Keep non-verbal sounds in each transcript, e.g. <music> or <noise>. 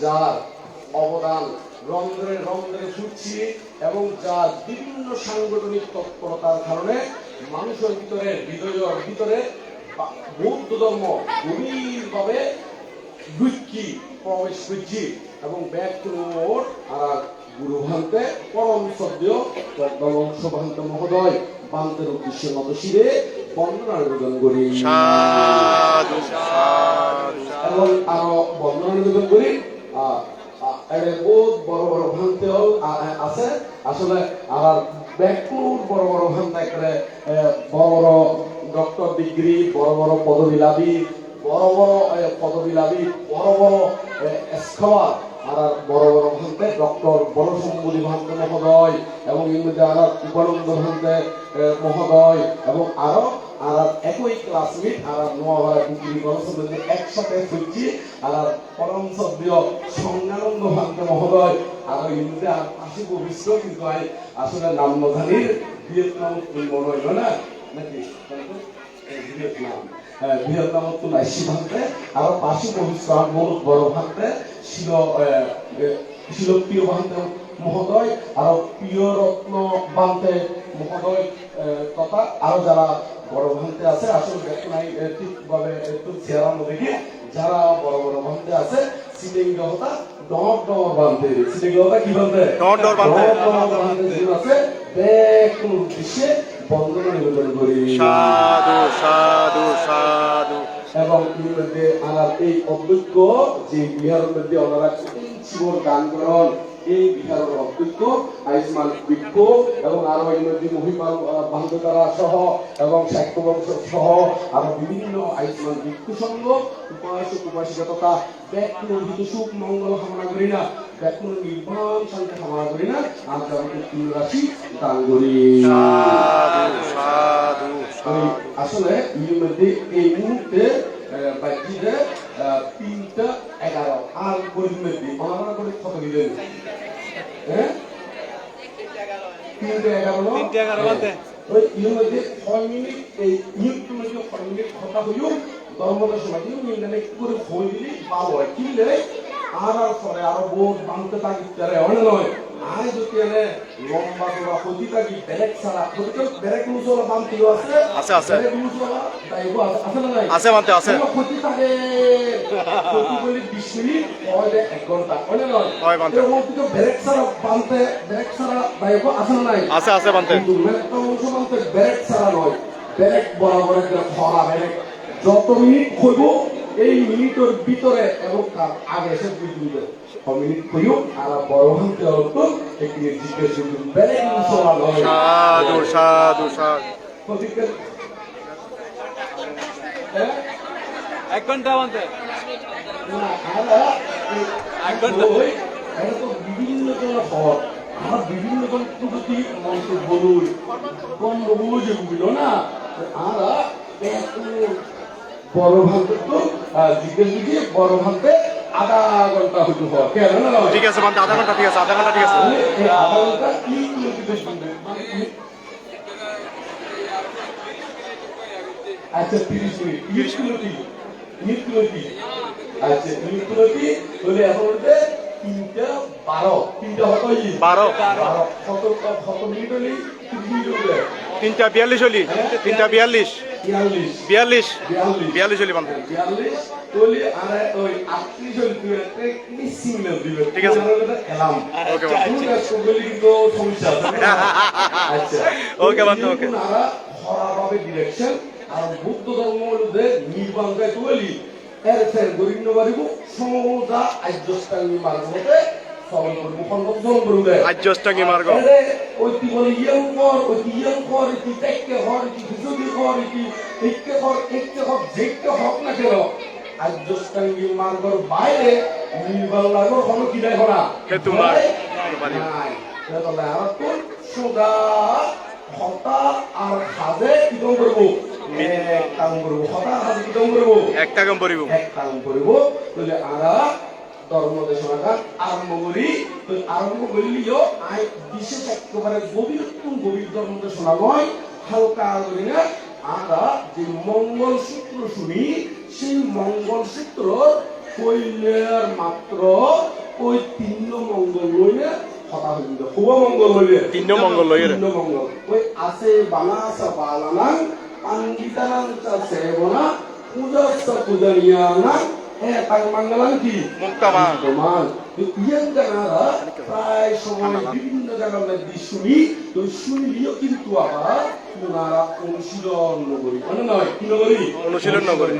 যার অবদান রন্ধ্রে রন্ধ্রে ফুটছি এবং যার বিভিন্ন সাংগঠনিক তৎপরতার কারণে মানুষের ভিতরে হৃদয়ের ভিতরে বৌদ্ধ ধর্ম গভীরভাবে দুঃখী প্রবেশ করছি এবং ব্যক্তির আর গুরু ভান্তে পরম সদ্য বংশভান্ত মহোদয় বান্তের উদ্দেশ্যে মত শিরে বন্দনা নিবেদন করি। এবং আরও বন্দনা নিবেদন করি। এটা বহুত বড় বড় আ- আছে। আসলে আর ব্যাকুর বড় বড় করে বড় বড় ডক্টর ডিগ্রি বড় বড় পদবী লাভী বড় বড় পদবী লাভী বড় আর বড় বড় ভান্তে ডক্টর বড় সম্বুধি ভান্তে মহোদয়, এবং ইংরেজি আর উপানন্দ ভান্তে মহোদয়, এবং আরও আর একই ক্লাসমেট আর নোয়াভাড়া ডিগ্রি গণসম্মেলনে একসাথে খুঁজছি আর পরম সভ্য সংজ্ঞানন্দ ভান্তে মহোদয় আর ইংরেজি আর পাশে ভবিষ্য কিন্তু আসলে নাম নধানির ভিয়েতনাম মনে হইল না? নাকি? ভিয়েতনাম। হ্যাঁ, ভিয়েতনাম তো নাইসি ভান্তে আর পাশে ভবিষ্য বহুত বড় ভান্তে শিল শিল প্রিয় ভান্তে মহোদয় আর প্রিয় রত্ন বান্তে মহোদয় তথা আরও যারা বড় ভান্তে আছে আসলে বেতনাই ঠিকভাবে একটু চেহারা দেখি যারা বড় বড় ভান্তে আছে সিটিং হতা ডর ডর বানতে সিটিং হতা কি বানতে? ডর ডর বানতে। ডর ডর বানতে যিনি আছে দেখুন উদ্দেশ্যে বন্দনা নিবেদন করি। সাধু সাধু সাধু। এবং মধ্যে এই অধ্যক্ষ যে বিহারের মধ্যে ওনারা শিবর গান করেন। এই বিহারের অধ্যক্ষ আয়ুষ্মান বৃক্ষ এবং আরও এই মধ্যে মহিপাল বান্ধবতারা সহ এবং সাহিত্য বংশ সহ আরও বিভিন্ন আয়ুষ্মান বৃক্ষ সংঘ উপাসক উপাসিকা তথা ব্যাকুল হিত সুখ মঙ্গল কামনা করি না। ব্যাকুল নির্বাণ শান্তি কামনা করি না। আমরা আমাদের তিন রাশি দান করি আসলে এর এই মুহূর্তে বাজিতে তিনটা এগারো। আর গরিব মধ্যে অনারা করে কত দিলেন? হ্যাঁ? তিনটা এগারো তিনটে এগারো ওই এর মধ্যে ছয় মিনিট এই মিনিটের মধ্যে ছয় মিনিট কথা হইও ধর্মদের সময় কিন্তু মিনিটে একটু করে হই দিলি? ভালো হয়। কিনলে আর আর পরে আরও বহুত বানতে থাকি তারে অনেক নয় আয় যদি এনে লম্বা তোলা হতি থাকি ব্যারেক ছাড়া হতে ব্যারেক মুসলা বানতে আছে? আছে, আছে। ব্যারেক মুসলা দাইব আছে আছে না নাই? আছে বানতে, আছে। হতি থাকে? হতি বলি 20 মিনিট হয় দে 1 ঘণ্টা না নয়। বানতে। এরকম কিন্তু ব্যারেক ছাড়া বানতে ব্যারেক ছাড়া দাইব আছে না নাই? আছে আছে বানতে কিন্তু মেট্রো অংশ বলতে ব্যারেক ছাড়া নয়। ব্যারেক বরাবর একটা খরা ব্যারেক যত মিনিট হইব এই মিনিটের ভিতরে এবং তার আগে এসে মিনিট। আর বড় একটি জিজ্ঞেস সাধু সাধু সাধু। হ্যাঁ? এক ঘণ্টা এক ঘণ্টা। তো বিভিন্ন জন হর আমার বিভিন্ন মন্ত্র বলুন কম না আমরা এত বড় তো জিজ্ঞেস আধা ঘণ্টা হইতে হয় কেন ঠিক আছে আধা ঘণ্টা ঠিক আছে আধা ঘণ্টা ঠিক আছে। আধা ঘণ্টা কি কিলোমিটার শুনবে? মানে আচ্ছা তিরিশ মিনিট। তিরিশ আচ্ছা তাহলে এখন তিনটা বারো। তিনটা হতো বারো। বারো। কত কত মিনিট হলি তিরিশ মিনিট হলে তিনটা বিয়াল্লিশ হলি। তিনটা বিয়াল্লিশ। বিয়াল্লিশ। বিয়াল্লিশ। হলি দিবে। ঠিক আছে। ওকে? <laughs> আচ্ছা। ওকে ডিরেকশন আর বুদ্ধ ধর্ম নির্বাণ এর ফের গরিব নবারিব সমদা করব করব আজ্যষ্টাঙ্গী মার্গ। এরে ওইটি বলে ইয়ং কর ওইটি ইয়ং কর টেককে হর হক না কেন? মার্গর বাইরে কি দেয় না? হেতু নাই। আর কোন সুদা হতা আর হাজে কি এক কাম করব হতা হাজে কি কাম করব? একটা কম এক কাম করব তাহলে আরা ধর্ম আরম্ভ করি তো আরম্ভ করিলিও আই বিশেষ একেবারে গভীর ধর্ম দেশনা হালকা করি না যে মঙ্গল সূত্র শুনি সেই মঙ্গল। সূত্র কইলের মাত্র ওই তিন মঙ্গল লইলে কথা হইল শুভ মঙ্গল লইলে তিন্ন মঙ্গল লইরে তিন্ন মঙ্গল ওই আছে বানাসা বালানাং পান্ডিতানাঞ্চা সেবনা পূজাস্তা পূজনীয়ানা মুক্তমান ইয়াং জানারা প্রায় সময় বিভিন্ন জায়গার শুনি তো শুনলিও কিন্তু আবার ওনারা অনুশীলন নগরী। মানে নয় কি নগরী? অনুশীলন নগরী।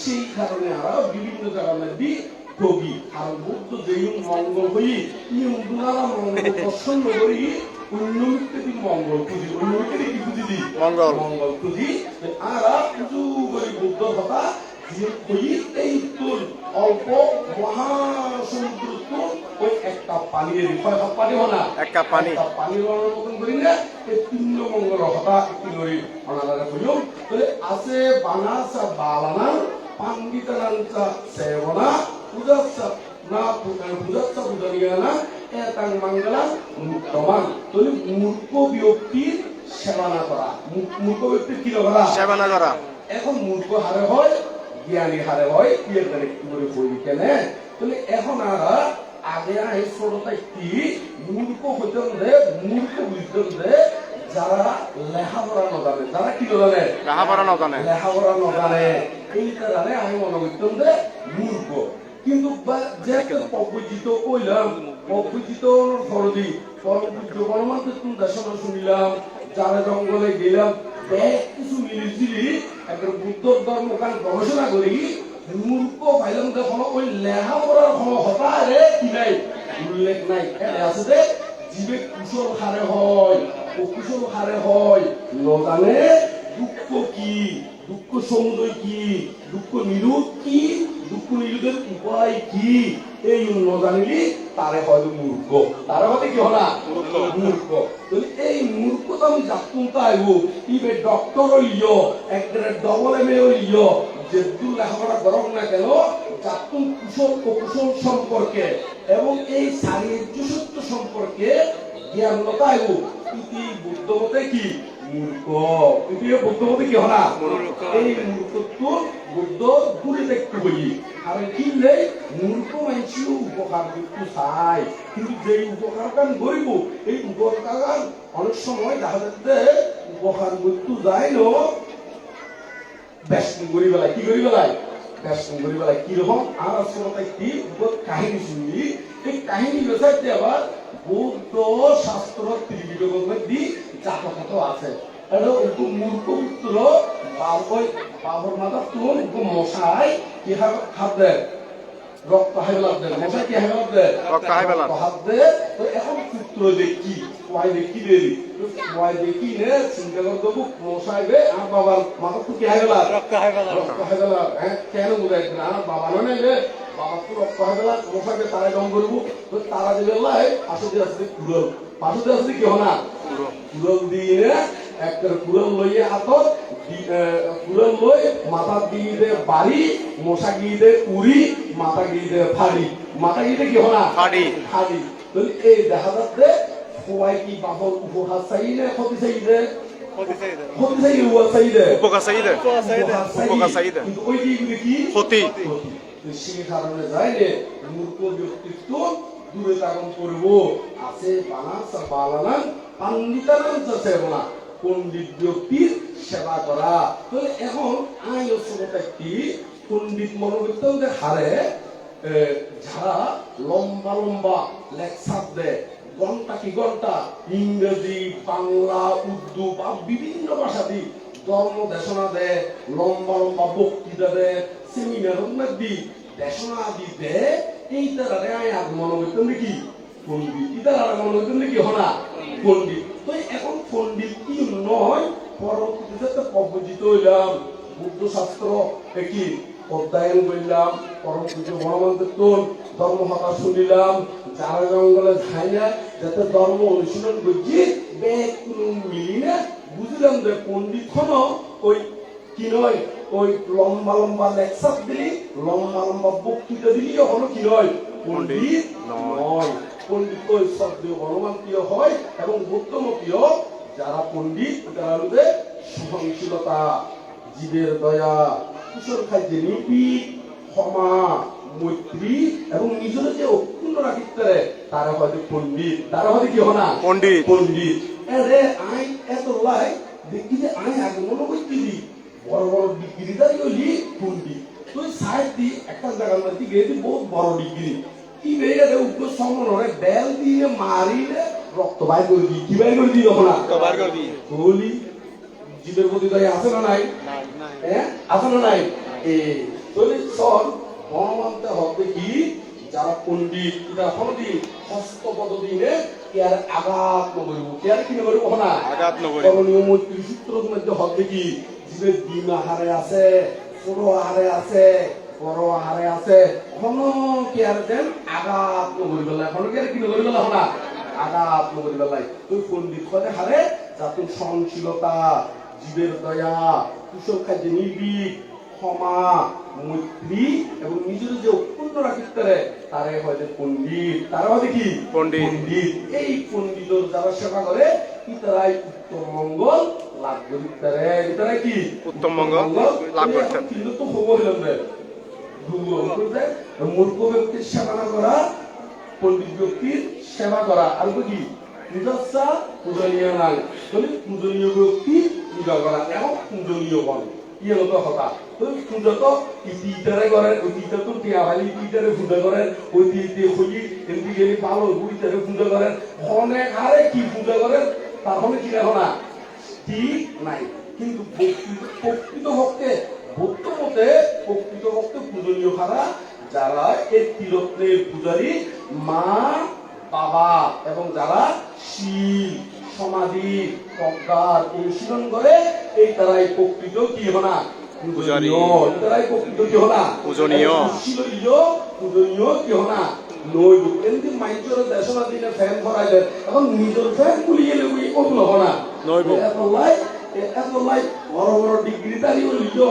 সেই কারণে আরা বিভিন্ন জায়গার মধ্যে ঠগি আর বুদ্ধ যেই মঙ্গল হই। মঙ্গল পছন্দ করি উন্নমিত্তে দিন মঙ্গল খুঁজি। উন্নমিত্তে কি খুঁজি দি? মঙ্গল। মঙ্গল খুঁজি। আরা পুজো করি বুদ্ধ কথা এই অল্প মহাসমুদ্র তো ওই কয় কাপ পানি হনা এক কাপ পানি। পানির মতন করি না এই তিন মঙ্গল হতা একটি কইও তাহলে আছে বানাসা বালানা পান্ডিতানাঞ্চা সেবনা পূজাচ্ছা না পূজাচ্ছা পূজনীয়ানা এতাং মঙ্গলা মুক্তমান। তাহলে মূর্খ ব্যক্তির সেবা না করা মূর্খ ব্যক্তির কি করা? সেবা না করা। এখন মূর্খ হারে হয় জ্ঞানী হারে হয় বিয়ের একটু করে বই কেনে? তাহলে এখন আর আগে আই ছোটটা কি মূর্খ হইতেন দে মূর্খ বুঝতেন দে যারা লেখাপড়া নজানে যারা কি লেখাপড়া নজানে। নজানে। এইটা জানে আমি মনে করতাম যে মূর্খ। কিন্তু যেহেতু কইলাম ফরদি পরবর্তী শুনিলাম যারা জঙ্গলে গেলাম ব্যাগ কিছু কান গবেষণা করি মূর্খ পাইলাম দেখো ওই লেখাপড়ার কোনো হতারে কি নাই উল্লেখ নাই। আছে যে হারে হয়, অকুশল হারে হয়, নজানে দুঃখ কি, দুঃখ সমুদয় কি, দুঃখ নিরোধ কি, দুঃখ নিরোধের উপায় কি, এই নজানিলি তারে হয়তো মূর্খ তারে হয়তো কি মূর্খ এই মূর্খতা তাইব ইবে ডক্টর হইয় একবারে ডবল এম এ হইয় যে দু লেখাপড়া গরম না কেন? জাতুন কুশল কুশল সম্পর্কে। এবং এই শারীরিক সম্পর্কে জ্ঞানতা আইব ইতি বুদ্ধমতে কি? মূর্খ। বুদ্ধমতে কি হলা। এই মূর্খত্ব বুদ্ধ দূরে দেখতে বই আর কিনলে মূর্খ মানুষ উপকার করতে চাই কিন্তু যে উপকার কান করিব এই উপকার অনেক সময় দেখা যাচ্ছে উপকার করতে যায় ন। ব্যস্ত করি বেলায় কি করি বেলায় ব্যস্ত করি বেলায় কীরকম আর আসলে একটি কাহিনী শুনলি এই কাহিনী বেসাইতে আবার বৌদ্ধ শাস্ত্র ত্রিবিধ দি জাতকত আছে। এটা উপ মূর্খ পুত্র বাবই বাবর মাথা তুন উপ মশাই কি খাপ দেয় রক্ত হাইবেলার দেয় মশাই কি হাইবেলার দেয় রক্ত হাইবেলার। হাত দে। তো এখন পুত্র দেখি ওয়াই দেখি দেরি ওয়াই দেখি নে চিন্তা করে দেবো মশাই বে আমার বাবার মাথা তো কি হাইবেলার রক্ত হাইবেলার। রক্ত হাইবেলার হ্যাঁ কেন বুঝাই না? আমার বাবা নয় রে। বাবা তো রক্ত হাইবেলার মশাইকে তারাই দম করব। তো তারা দিবে আসলে আসলে কুড়ল পাশে আসলে কি হনা কুড়ল দিয়ে একটা কুড়ল লইয়ে হাতত কুড়ল লই মাথা দিয়ে দে বাড়ি মশা গিয়ে দে উড়ি মাথা গিয়ে দে ফাড়ি। মাথা গিয়ে কি হনা? ফাড়ি। ফাড়ি। তো এই দেখা যাচ্ছে সবাই কি বাপর উপহার চাই না ক্ষতি চাই দে ক্ষতি চাই উপহার চাই দে উপকার চাহিদা উপকার চাই কিন্তু ওই দিকগুলি কি? ক্ষতি। সেই কারণে যায় মূর্খ ব্যক্তিত্ব দূরে তাগন করব। আছে বানাসা বালানান সেবা করা এখন আই অসুবিধা কি? পণ্ডিত মনোবিদ্যা হারে যারা লম্বা লম্বা লেকচার দেয় ঘণ্টা কি ঘণ্টা ইংরেজি বাংলা উর্দু বা বিভিন্ন ভাষা দি ধর্ম দেশনা দেয় লম্বা লম্বা বক্তৃতা দেয় সেমিনার দি, দেশনা দি দেয় এই তারারে আয় আর মনে করতেন পণ্ডিত। আর মনে নাকি হনা? পণ্ডিত। তো এখন পণ্ডিত কি নয় পরবর্তীতে তো প্রবচিত হইলাম। বুদ্ধ শাস্ত্র কি অধ্যয়ন করলাম পরবর্তীতে গণমান্ত্র ধর্মভাষা শুনিলাম। যারা জঙ্গলে যাই না যাতে ধর্ম অনুশীলন করছি ব্যাগ মিলি না। বুঝলাম যে পণ্ডিত হন ওই কি নয় ওই লম্বা লম্বা লেকচার দিলি লম্বা লম্বা বক্তৃতা দিলি হলো কি নয়? পণ্ডিত নয়। পণ্ডিত ওই শব্দ গণমান্তীয় হয় এবং বুদ্ধমতীয় যারা পণ্ডিত তারা হলো সহনশীলতা জীবের দয়া কুশল খাদ্যে নিপি ক্ষমা মৈত্রী এবং নিজের যে অক্ষুণ্ণ রাখিতে তারা হয়তো পণ্ডিত। তারা হয়তো কি হনা? পণ্ডিত। পণ্ডিত। এরে আই এত লাই দেখি যে আই আগে মনে করছি বড় বড় ডিগ্রি হইলি পণ্ডিত। তুই সাইড দি একটা জায়গার মধ্যে গিয়ে বহুত বড় ডিগ্রি কি বেরিয়ে রে উগ্র বেল দিয়ে মারিলে রক্ত বাইর করে দিই। কি বাইর করে দিই তখন বার করে দিই। হোলি জীবের প্রতি দয়া আছে না নাই? হ্যাঁ? আছে না নাই? এ চল্লিশ সন মহামান্তে হবে কি? যারা পণ্ডিত হলদি হস্ত আঘাত নগরিব ইয়ার কি নগরিব না আঘাত নগরিব। করণীয় মৈত্রী সূত্রের মধ্যে হবে কি? জীবের ডিম আহারে আছে ছোট আহারে আছে আহারে আছে। হন কি আর দেন আঘাত নগরিব হন কি আর কি নগরিব না? আঘাত নগরিব তুই পণ্ডিত হতে হারে যাতে সহনশীলতা জীবের দয়া কুশল কাজে নির্ভীক ক্ষমা মৈত্রী এবং নিজের যে অত্যন্ত রাখিতে তারে হয়তো পণ্ডিত। তারা হয়তো কি? পণ্ডিত। পণ্ডিত। এই পণ্ডিতর যারা সেবা করে ইতারাই উত্তম মঙ্গল লাভ করিতে ইতারাই কি? উত্তম মঙ্গল লাভ করিতে। কিন্তু তো খবর মূর্খ ব্যক্তির সেবা না করা, পণ্ডিত ব্যক্তির সেবা করা। আর কি পূজাচ্ছা পূজনীয় নাই। পূজনীয় ব্যক্তি পূজা করা এবং পূজনীয় করেন অনেক আরে কি পূজা করেন? তাহলে কি দেখো ঠিক নাই। কিন্তু প্রকৃত ভক্তে ভক্ত মতে প্রকৃত ভক্তে পূজনীয় খারা যারা এই তীরত্নের পূজারী মা বাবা এবং যারা শীল সমাধি প্রজ্ঞার অনুশীলন করে এই তারাই প্রকৃত কি হনা পূজারী। তারাই প্রকৃত কি হনা পূজনীয়। পূজনীয় কি হনা নইব এমনি মাইন্ডের দেশনা দিনে ফ্যান ভরাই দেন এখন নিজের ফ্যান গুলিয়ে লবি ওগুলো হনা নইব। এত লাই এত লাই বড় বড় ডিগ্রি দাঁড়িয়ে লিও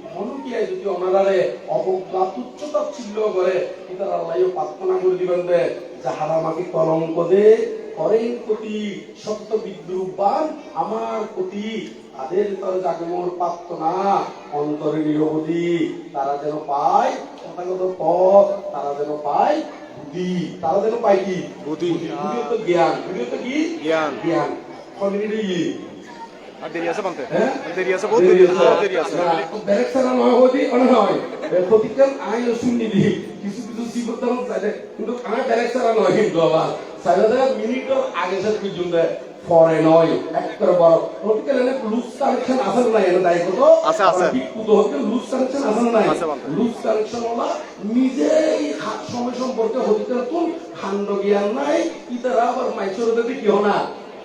মনুকিয়ায় যদি অনারারে অবজ্ঞা তুচ্ছতা ছিল করে এটা আল্লাহ প্রার্থনা করে দিবেন দে যাহারা আমাকে কলঙ্ক দে করেন প্রতি সত্য বিদ্রুপবান আমার প্রতি তাদের তরে যাকে মোর প্রার্থনা অন্তরে নিরবধি। তারা যেন পায় তথাগত পথ তারা যেন পায় বুদ্ধি। তারা যেন পায় কি? বুদ্ধি। বুদ্ধি। তো জ্ঞান। বুদ্ধি তো কি? জ্ঞান। জ্ঞান। কমিউনিটি কি? আর দেরি আছে হ্যাঁ? দেরি আছে বহুত দেরি আছে দেরি আছে বেলেগ ছাড়া নয় হতি অনেক নয় প্রতিকার আই শুনি দি কিছু কিছু জীবন চাইলে কিন্তু আমার বেলেগ ছাড়া নয়? কিন্তু আবার। চাইলে দেখা মিনিটর আগে সাথে কিছু পরে নয়। একটা বড় প্রতিকার এনে লুজ কানেকশন আছে নাই এনে দায়িত্ব তো আছে, আছে। বিপুত হতে লুজ কানেকশন আছে নাই লুজ কানেকশন হলা নিজেই সময় সম্পর্কে হতে তুন খান্ড জ্ঞান নাই। ইতারা আবার মাইসর কি না।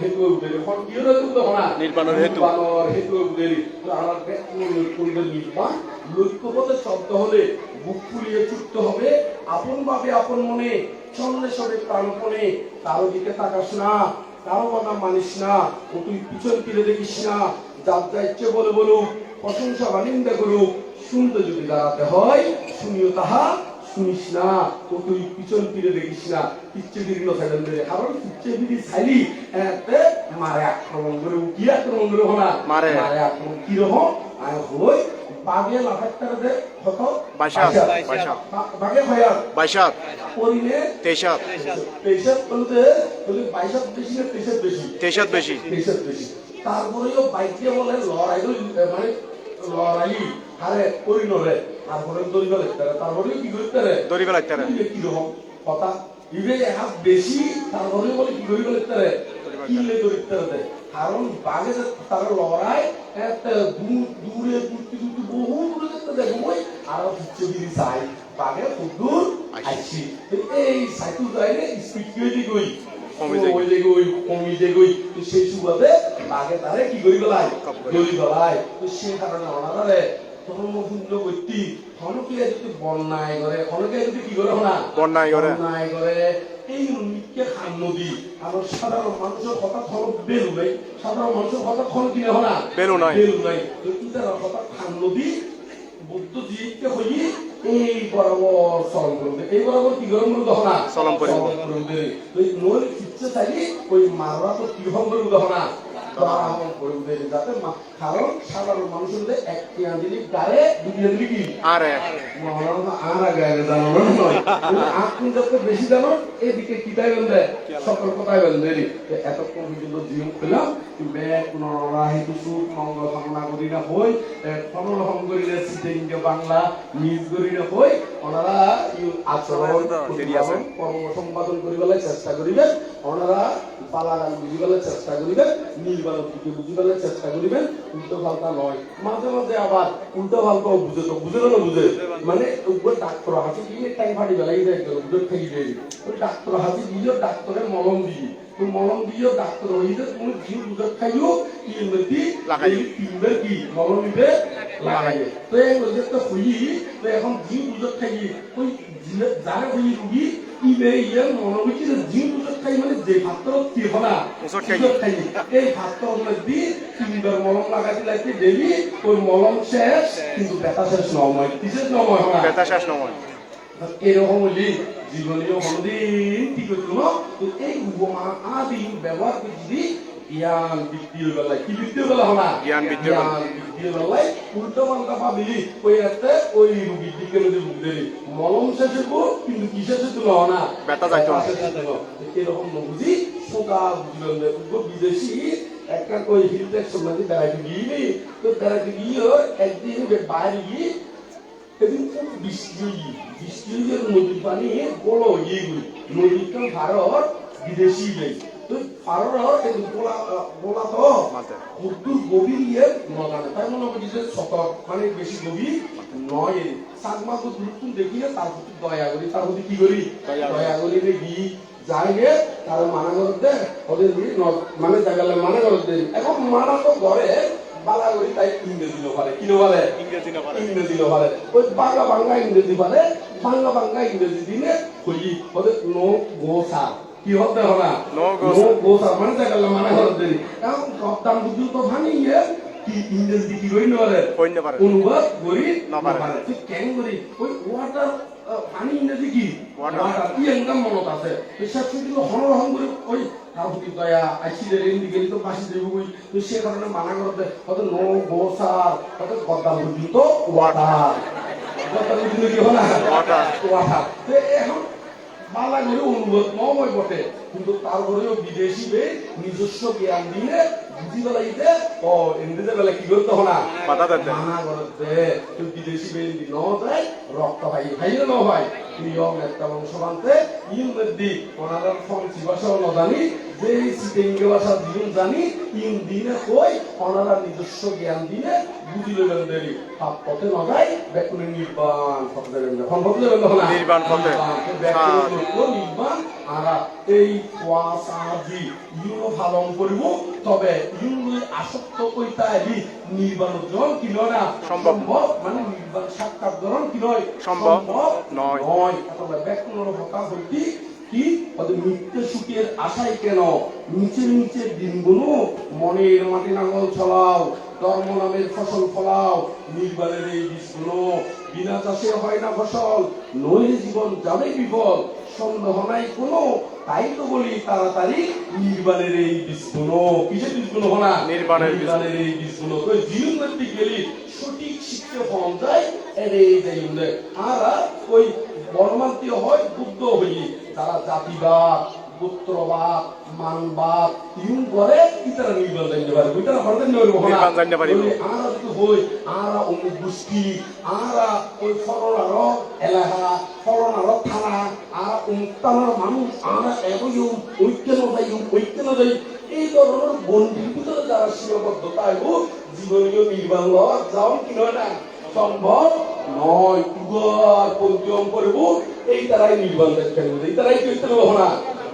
হেতু হেতু হেতু। নির্বাণ লক্ষ্যপথে শব্দ হলে বুক ফুলিয়ে ছুটতে হবে। আপন ভাবে আপন মনে চন্দ্রে সবে প্রাণপণে কারও দিকে তাকাস না কারও কথা মানিস না। ও তুই পিছন ফিরে দেখিস না। যার যা ইচ্ছে বলে বলুক প্রশংসা বা নিন্দা করুক শুনতে যদি দাঁড়াতে হয় শুনিও তাহা শুনিস না ও তুই পিছন ফিরে দেখিস না ইচ্ছে ফিরিল সাইলেন ধরে কারণ ফিরি ছাইলি এতে মারে আক্রমণ করে কি আক্রমণ করে হনা মারে। মারে আক্রমণ কি রকম আয় হই বাগে লাফাত্তার দে কত বাইশাত, বাইশাত। বাইশাত। বা- বাগে হয়াত বাইশাত পরিলে তেইশাত তেইশাত বলতে বলি বাইশাত বেশি না বেশি তেইশাত বেশি তারপরেও বাইকে বলে লড়াই মানে লড়াই হারে করি নরে তারপরে দড়ি ফেলে তারপরেও কি করতে রে দড়ি ফেলাইতে কি রকম কথা? ইবে হাত বেশি তারপরে বলে কি করি ফেলে কিলে দড়ি কারণ বাঘে যে লড়াই একটা দূরে দূরতে দূরতে বহু দূরে দেখতে দেখো ওই আরও হচ্ছে দিদি চাই বাঘে দূর আইছি এই সাইকেল যাইলে স্পিড কি হইতে গই কমি গই কমি গই তো সেই সুবাদে বাঘে তারে কি করি। গলাই গলি গলাই তো সেই কারণে ওনারে ধর্মপূর্ণ ব্যক্তি অনেকে যদি বন্যায় করে অনেকে যদি কি করে না বন্যায় করে। বন্যায় করে এই মিথ্যে খান নদী। আমার সাধারণ মানুষের হঠাৎ হলো বেলু নাই। সাধারণ মানুষের হঠাৎ হলো কিনে বেলু নাই। বেলু নাই। ইতারা হঠাৎ খান নদী বুদ্ধ জিকে হই এই বরাবর চলন করবে। এই বরাবর কি গরম করবে হনা? চলন করিব। নই ইচ্ছে ওই মাররা তো কি হম করবে হনা দরাহম করবে যাতে কারণ সাধারণ মানুষের মধ্যে এক গায়ে দুটিয়া দিলি কি? আরে। মহারানা আর আগে আগে জানো নয়। আপনি যত বেশি জানো এদিকে কি বলবে সকল কথাই বলবে এতক্ষণ পর্যন্ত জিম পেলাম ব্যাগ নরা সুখ মঙ্গল কামনা করি না হই ফনল হম করি না সিটিংকে বাংলা নিজ করি না হই। ওনারা আচরণ কর্ম সম্পাদন করিবেলাই চেষ্টা করিবেন। ওনারা পালাগান বুঝিবেলাই চেষ্টা করিবেন নির্বাচন দিকে বুঝিবেলাই চেষ্টা করিবেন উল্টো পাল্টা নয়। মাঝে মাঝে আবার উল্টো পাল্টাও বুঝে তো বুঝে না বুঝে। মানে উপর ডাক্তার হাতে দিয়ে টাইম ফাটি বেলাই দেয় বুঝে থেকে দেয় ওই ডাক্তার দিয়ে ডাক্তারে মলম দিয়ে তো মলম দিয়ে ডাক্তার হইতে তুমি জিও বুঝে খাইও কি নদী লাগাইও। তিনবার কি মলম দিবে লাগাই। তো এই তো হই তো এখন জিও বুঝে খাই ওই যারা হই রুগী এই ভাতর মলম লাগাতে লাগতে ডেলি ওই মলম শেষ কিন্তু ব্যথা শেষ নয় কিসের নয় হনা বেতা শেষ নয় এরকম হলি জীবনীয় কোনদিন কি করছিল তো এই উপমা আদি ব্যবহার করে যদি বৃদ্ধি হয়ে গেল কি বৃদ্ধি গেল না জ্ঞান বৃদ্ধি গেল। জ্ঞান বৃদ্ধি উল্টো পাল্টা ভাবিলি ওই ওই রুগীর দিকে যদি বুঝতে মলম শেষে কো কিন্তু কি শেষে তুলো না। ব্যথা যাইতো। এরকম বুঝি সোকা বুঝলেন বিদেশি একটা ওই হিল ট্যাক্সের মধ্যে বেড়াইতে গিয়ে তো বেড়াইতে গিয়ে একদিন বাইরে গিয়ে এদিন খুব বৃষ্টি বৃষ্টি নদীর পানি বড় ইয়ে নদীটা ভারত বিদেশি তো। গভীর ইয়ে তাই মনে করি যে শতক মানে বেশি গভীর নয়। সাগমা তো দূরত্ব দেখি তার প্রতি দয়া করি। তার প্রতি কি করি? দয়া করি। দয়া করি দেখি তার মানা করতে ওদের মানে জায়গালে মানা করতে এখন মানা তো ঘরে বালা করি তাই ইংরেজি পারে। ইংরেজি না পারে। ইংরেজি লো পারে। ওই বাংলা বাংলা ইংরেজি পারে বাংলা বাংলা ইংরেজি দিনে কই ওদের নো গোসা কি হতে sir. গোসা মানে জায়গালে মানা এখন সপ্তাহ বুঝু তো ভানি ইয়ে কি ইংরেজি কি কই নরে কইতে পারে। অনুবাদ করি না পারে। তুই কেন করি? ওই ওয়াটার পানি ইংরেজি কি? ওয়াটার কি একদম মনত আছে? বিশ্বাস করি কিন্তু হনরহম করে ওই প্রতি দয়া আইসিদের ইন্ডিকে তো বাসি দেব কই। তো সে কারণে মানা করতে হয়তো নো গোসার হয়তো গদ্দা পর্যন্ত ওয়াটার গদ্দা পর্যন্ত কি হলো. ওয়াটার তো এখন বালা ঘরে অনুবাদ নয় বটে। কিন্তু তারপরেও বিদেশি বে নিজস্ব জ্ঞান দিয়ে বুঝি বেলাইতে ও ইংরেজি বেলা কি করতে হো না। মানা করতে বিদেশি বে ন যায় রক্ত ভাই ভাই ন ভাই। নিয়ম একটা বংশ বানতে ইউন দি ওনারা ভাষা ন জানি যে সিটেঙ্গে ভাষা দিন জানি ইউন দিনে কই ওনারা নিজস্ব জ্ঞান দিয়ে বুঝি লেবেন দেরি। পাপ পথে ন যায় নির্বাণ পথে দেবেন না। সম্ভব লেবেন না নির্বাণ পথে। বেকুনে নির্বাণ। আর এই ওয়াসাজি ইউনো পালন করিব তবে ইউনো আসক্ত কইতা এলি কি নয় না? সম্ভব। মানে নির্বাণ সাক্ষাৎ গ্রহণ কি নয় সম্ভব নয়। হইতি। কি? ওদের নিত্য সুখের আশাই কেন? নিচে নিচে দিনগুলো মনের মাটি নাঙ্গল ছলাও ধর্ম নামের ফসল ফলাও নির্বাণের এই বীজগুলো বিনা চাষে হয় না ফসল নইলে জীবন যাবে বিফল সন্দেহ নাই কোনো তাই তো বলি তাড়াতাড়ি নির্বাণের এই বীজগুলো। কিসের বীজগুলো না নির্বাণের। নির্বাণের এই বীজগুলো। তো জীবনের দিক গেলি সঠিক শিক্ষা যায় এরে যাই আর ওই বর্মান্তীয় হয় বুদ্ধ হইলি। তারা জাতিবাদ গোত্রবাদ মানবাদ ইউন করে ইতারা নির্বাণ জানতে পারে। ইতারা হরতে নির্বাণ নির্বাণ জানতে পারিব। আর যদি হই আর অমুক গোষ্ঠী আর ওই ফলনার এলাকা ফলনার থানা আর অমুক থানার মানুষ আর এগোই ঐক্য নদাই ঐক্য নদাই এই ধরনের বন্দির ভিতরে যারা সীমাবদ্ধতা আইব জীবনীয় নির্বাণ লওয়া যাও কি নয় না? সম্ভব নয়। উগর পঞ্চম করব। এই তারাই নির্বাণ দেখতে এই তারাই করতে পারব না?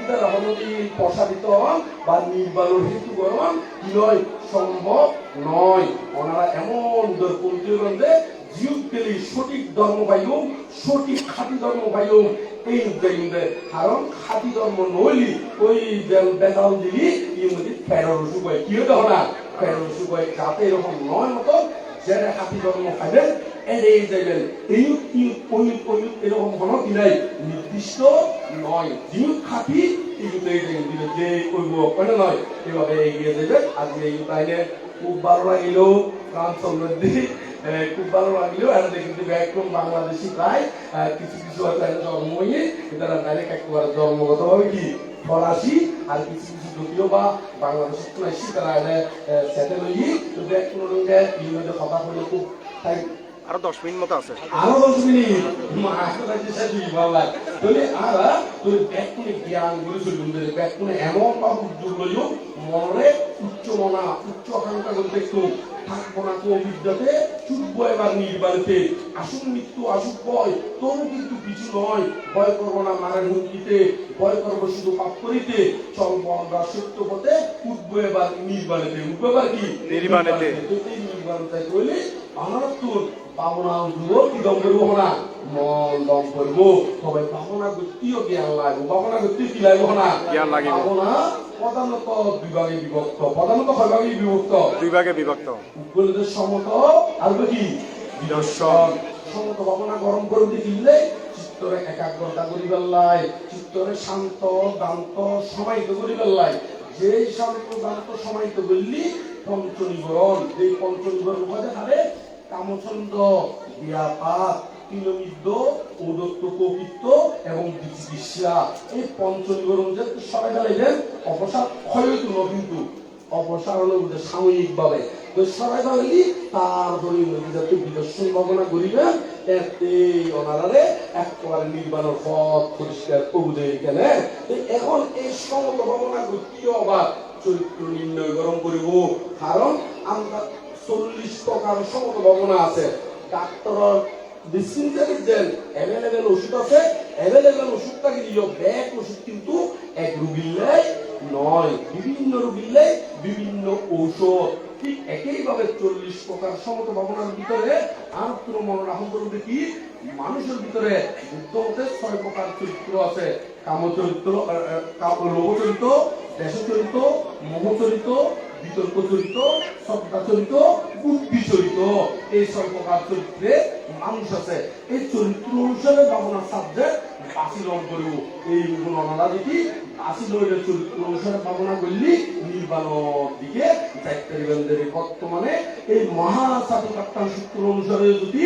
ইতারা হলো প্রসারিত হন বা নির্বাণের হেতু গ্রহণ কি নয়? সম্ভব নয়। ওনারা এমন দর্পন্থীগন্ধে জীব পেলে সঠিক ধর্ম পাইম সঠিক খাঁটি ধর্ম পাইম এই উদ্যোগে কারণ খাঁটি ধর্ম নইলি ওই বেতাল দিলি এই মধ্যে ফেরর অসুখ হয় কি হতে না ফেরর অসুখ হয় যাতে এরকম নয় মতো যারা খাঁটি ধর্ম খাইবেন এড়িয়ে যাইবেন এই ইউত ওই ওই এরকম কোনো নাই নির্দিষ্ট নয় যিনি খাঁটি এই উদ্যোগে যাইবেন দিলে যে কইব কেন নয় এভাবে এগিয়ে যাবেন আজকে এই তাইলে খুব ভালো লাগিল প্রাণ সমৃদ্ধি খুব ভালো লাগল আর কিন্তু একদম বাংলাদেশি প্রায় কিছু কিছু হয়তো জন্ম হয়ে তারা ডাইরেক্ট জন্মগত ভাবে কি ফরাসি আর কিছু কিছু যদিও বা বাংলাদেশের তো এসি তারা এনে সেটেল হয়ে এক কোনো রঙে ইউনিটে কথা বলে খুব আরও দশ মিনিট মতো আছে। আরও দশ মিনিট। মাস্টার দিশা দুই বাবা তাহলে আরা তোর ব্যাকুনে জ্ঞানগুলো চলুন দিলে ব্যাকুনে এমন বা উদ্যোগ লইও মনে উচ্চ মনা উচ্চ আকাঙ্ক্ষা করতে একটু থাকব না তো অভিজ্ঞতে চুপবো এবার নির্বাণতে আসুন মৃত্যু আসুক ভয় তবু কিন্তু কিছু নয়। ভয় করব না মারার হুমকিতে ভয় করব শুধু পাপ করিতে। চলবো আমরা সত্য পথে উঠবো এবার নির্বাণেতে উঠবো এবার কি? নির্বাণেতে। নির্বাণতে। কইলে অনারত্তুর পাবনা যুবক কি দম করব না? মন দম করব সবাই পাবনা গতিও জ্ঞান লাগবো পাবনা গতি কি লাগবো না? জ্ঞান লাগিব। পাবনা প্রধানত বিভাগে বিভক্ত প্রধানত কয়ভাগে বিভক্ত। দুই ভাগে বিভক্ত। উপলব্ধ সমত আর কি? বিদর্শন সমত ভাবনা গরম করে দিলে চিত্তরে একাগ্রতা করি পেলাই চিত্তরে শান্ত দান্ত সমাহিত করি পেলাই যে শান্ত দান্ত সমাহিত করলি পঞ্চনিবরণ এই পঞ্চনিবরণ উপাধে হারে কামচন্দ্র, বিয়াপাত, তিলমিদ্য ঔদত্ত কবিত্ব এবং বিচিকিৎসা। এই যে সবাই গেলেন অবসাদ ক্ষয়িত কিন্তু অপসারণ সাময়িক ভাবে সবাই ভাবলি তার দলীয় যাতে বিদর্শন ভাবনা করিবেন এতে ওনারারে একেবারে পথ পরিষ্কার করবে তো এখন এই সমত ভাবনা কি অবাক চরিত্র নির্ণয় গরম করিব। কারণ আমরা চল্লিশ প্রকার সমত ভাবনা আছে। ডাক্তার ডিসপেন্সারি দেন অ্যাভেলেবেল ওষুধ আছে। অ্যাভেলেবেল ওষুধটাকে দিও ব্যাগ ওষুধ কিন্তু এক রুগীর নয়, বিভিন্ন রোগীলে বিভিন্ন ঔষধ। ঠিক একইভাবে চল্লিশ প্রকার সমত ভাবনার ভিতরে আর কোন মনে রাখুন দেখি, মানুষের ভিতরে বুদ্ধ মতে ছয় প্রকার চরিত্র আছে। কাম চরিত্র লোভ চরিত্র মোহ বিতর্ক চরিত্র শ্রদ্ধা চরিত্র বুদ্ধি চরিত্র এই চরিত্রে মানুষ আছে। এই চরিত্র অনুসারে ভাবনার সাবজেক্ট বাসিলন করিব। এই দেখি বাসিলনের চরিত্র অনুসারে করলি দিকে যাইতে বর্তমানে এই মহাসাধুকাত্তান সূত্র অনুসারে যদি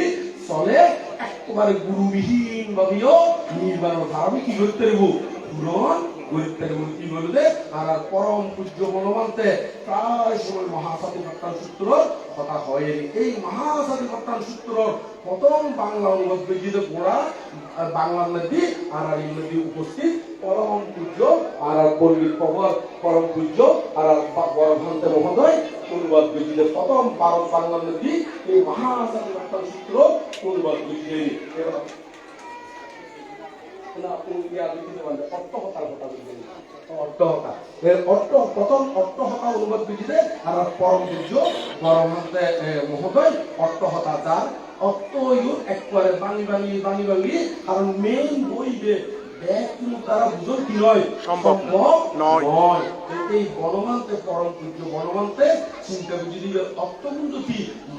চলে, একেবারে গুরুবিহীন ভাবেও নির্বাণর ধারণে কি করতে পূরণ করতে পারব কি বলতে আর পরম পূজ্য মনোমান্তে। প্রায় সময় মহাসাধুকাত্তান সূত্র কথা হয়নি। এই মহাসাধুকাত্তান সূত্র প্রথম বাংলা অনুবাদ বেজিতে গোড়া বাংলার নদী আর আর ইংরেজি উপস্থিত। পরম পূজ্য আর আর পণ্ডিত প্রবর পরম পূজ্য আর আর বরভান্তে মহোদয় অনুবাদ বেজিতে প্রথম ভারত বাংলার নদী। এই মহাসাধুকাত্তান সূত্র অনুবাদ বেজিতে এর প্রথম অনুবাদ বিধিতে আর পরম মহোদয় অর্থহতা যার অর্থ একবারে বাঙি বাঙি বাঙি বাঙি কারণ মেইন বই বে তারা বুঝল কি নয়? সম্ভব নয়। এই বনমান্তে পরম পূজ্য বনমান্তে চিন্তা বুঝি দিবে অর্থ কিন্তু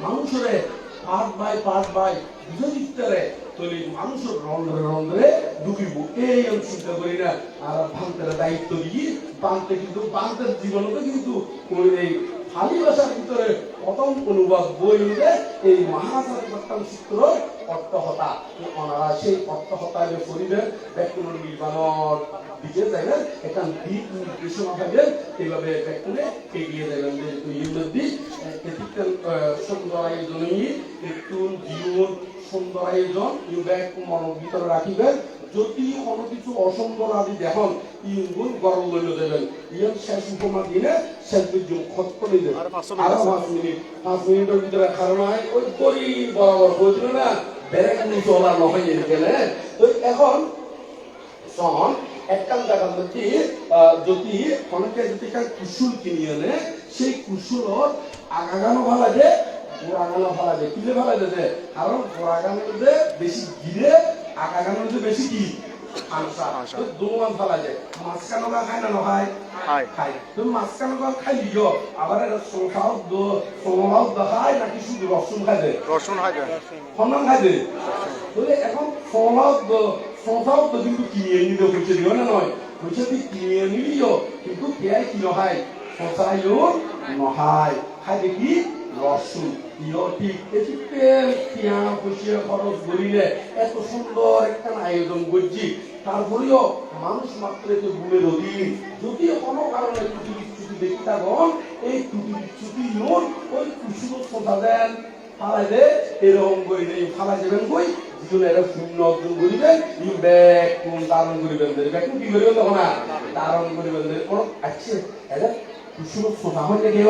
মানুষের পার্ট বাই পার্ট বাই বুঝে দিতে তৈরি মানুষের রন্ধ্রে রন্ধ্রে ডুবিব এই আমি চিন্তা করি না। আর ভান্তের দায়িত্ব দিয়ে বানতে কিন্তু, বান্তের জীবনটা কিন্তু এই ভাষার ভিতরে প্রথম অনুবাদ বই হলে এই মহাজাতম চিত্র অর্থহতা ওনারা সেই যে পরিবেশ ব্যাকুণ নির্মাণর দিকে যাইবেন এখান দিক নির্দেশনা থাকবেন এইভাবে ব্যাকুণে এগিয়ে যাবেন যেহেতু ইউনদি দিক সুন্দর আয়োজনই একটু জীবন সুন্দর আয়োজন রাখিবেন। যদি কোনো কিছু অসুন্দর আদি দেখুন ইউগুন গরম লইল দেবেন। ইয়ন শেষ উপমা দিনে শেষ খত করে দেবেন। আর পাঁচ মিনিট। পাঁচ মিনিটের ভিতরে কারণ হয় ওই গরি বরাবর বুঝলো না? নিয়ে চলা নহয় এখানে। তো এখন সন একটা আহ, যদি অনেকে যদি একটা কুসুল কিনি আনে সেই কুসুলত আগাগানো ভালো যে গোড়াগানো ভালো যে কিলে ভালো যে? কারণ গোড়াগানোর যে বেশি গিরে আগাগানোর যে বেশি কি। তো দুমান ভালো যে মাঝখানো গা খায় না নহয় খায়। খাই তুমি মাঝখানো গা খাই লিও আবার এটা সংসার সোমাও দেখায় নাকি শুধু রসুন খাই দেয় রসুন হয় যায় সন্ধান খাইতে বলে এখন সমাজ সংসার তো কিন্তু কিনে নিতে হচ্ছে দিও না নয়? হচ্ছে তুই কিনে নিলিও কিন্তু পেয়াই কি নহাই সংসারাইও নহাই খাই দেখি রসুন। ঠিক এটিতে পিয়া পয়সা খরচ করিলে এত সুন্দর একটা আয়োজন করছি। তারপরেও মানুষ মাত্র তো গুণের অধীন যদি কোনো কারণে ত্রুটি বিচ্ছুতি দেখি থাকুন এই ত্রুটি বিচ্ছুতি নোট ওই কুসুম সোজা দেন। ফালাই দে, এরকম করি দে ফালাই যাবেন কই? যিজন এরা শূন্য অর্জন করিবেন ই ব্যাগ কোন ধারণ করিবেন ব্যাগ কি করিবেন তখন না ধারণ করিবেন কোন আছে এটা কুসুম সোজা হইলে কেউ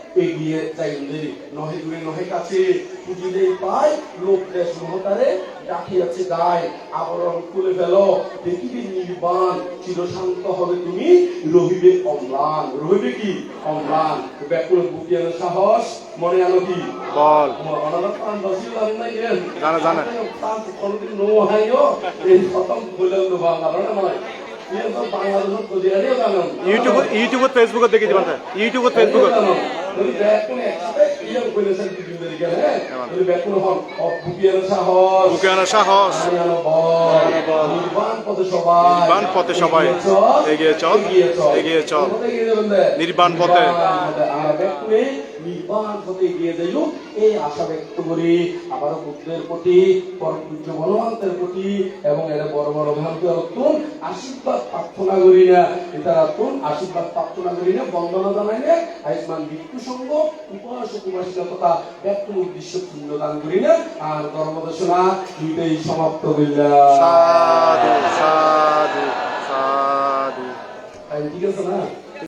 এগিয়ে যাই দেরি নহে দূরে নহে কাছে। পুজিলে পায় লোক দেশ মহতারে ডাকিয়াছে গায় আবরণ খুলে ফেলো পৃথিবীর নির্বাণ। চিরশান্ত হবে তুমি রহিবে অম্লান। রহিবে কি? অম্লান। ব্যাকুল বুকিয়ানো সাহস মনে আনো কি? বল। অনাথ প্রাণ দশিল আমি নাই গেল জানে, জানে। প্রাণ কোনদিন নো হাইও এই প্রথম বললেন তো বাংলা নয়। ইউটিউব ইউটিউবত ফেসবুকত দেখি যাবেন ইউটিউবত ফেসবুকত যদি ব্যাকুন একসাথে ক্লিয়ার কি দিন গেলে যদি ব্যাকুন হন বুকিয়ানো সাহস। বুকেয়ানো সাহস। নির্বাণ পথে সবাই। নির্বাণ পথে সবাই। এগিয়ে চল, এগিয়ে চল। নির্বাণ পথে। নির্বাণ হতে গিয়ে দিল এই আশা ব্যক্ত করি আমার পুত্রের প্রতি পরপুত্র বলবন্তের প্রতি এবং এর বড় বড় ভাবকে অত্যন্ত আশীর্বাদ প্রার্থনা করি না। এটা অত্যন্ত আশীর্বাদ প্রার্থনা করি না বন্দনা জানাই না আয়ুষ্মান বিক্ষু সঙ্গ উপাস উপাসিকা তথা ব্যক্ত উদ্দেশ্য পূর্ণ দান করি না আর ধর্মদেশনা দুইটাই সমাপ্ত হইলা। সাধু সাধু সাধু। ঠিক আছে না?